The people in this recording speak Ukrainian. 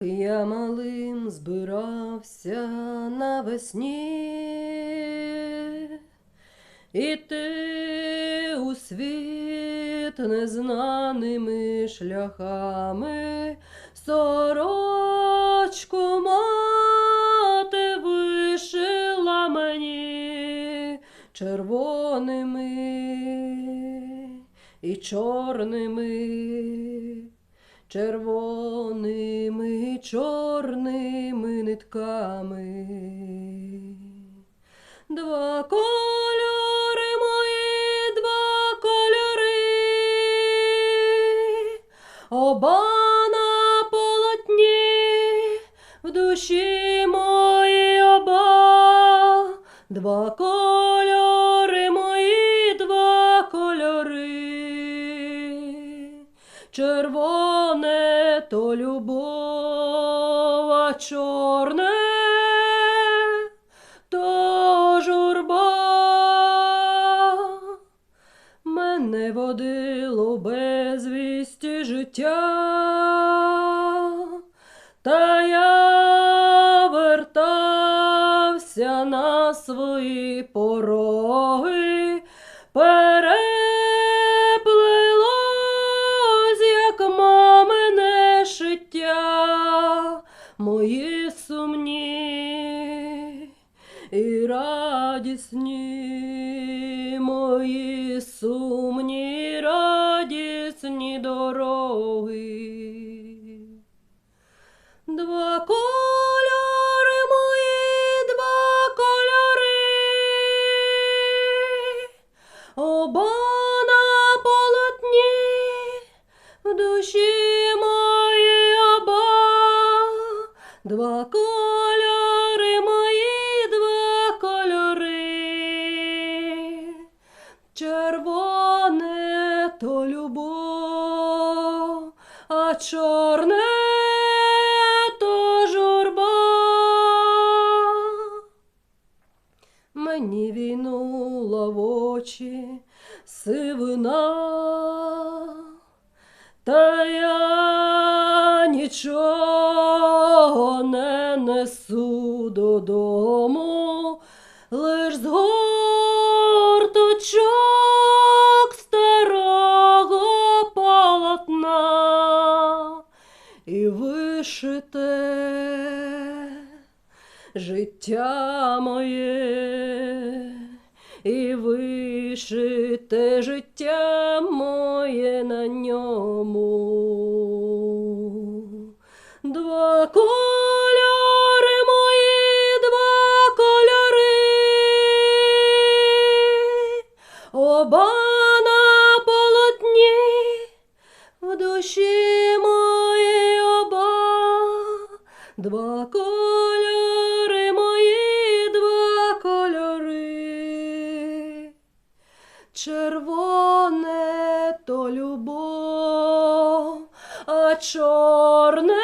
Я малим збирався навесні, Іти у світ незнаними шляхами, сорочку мати вишила мені червоними і чорними червоними чорними нитками. Два кольори мої, два кольори, оба на полотні, в душі мої оба, два кольори Червоне то любов, а чорне то журба. Мене водило безвісті життя, та я вертався на свої пороги, мої сумні і радісні, мої сумні, радісні дороги. Два кольори мої, два кольори, оба на полотні, в душі два кольори мої, два кольори, червоне то любов, а чорне то журба. Мені війнула в очі сивина, та я нічого несу додому, лиш з горточок старого полотна і вишите життя моє, і вишите життя моє на ньому. Два оба на полотні, в душі мої оба, два кольори мої, два кольори, червоне то любов, а чорне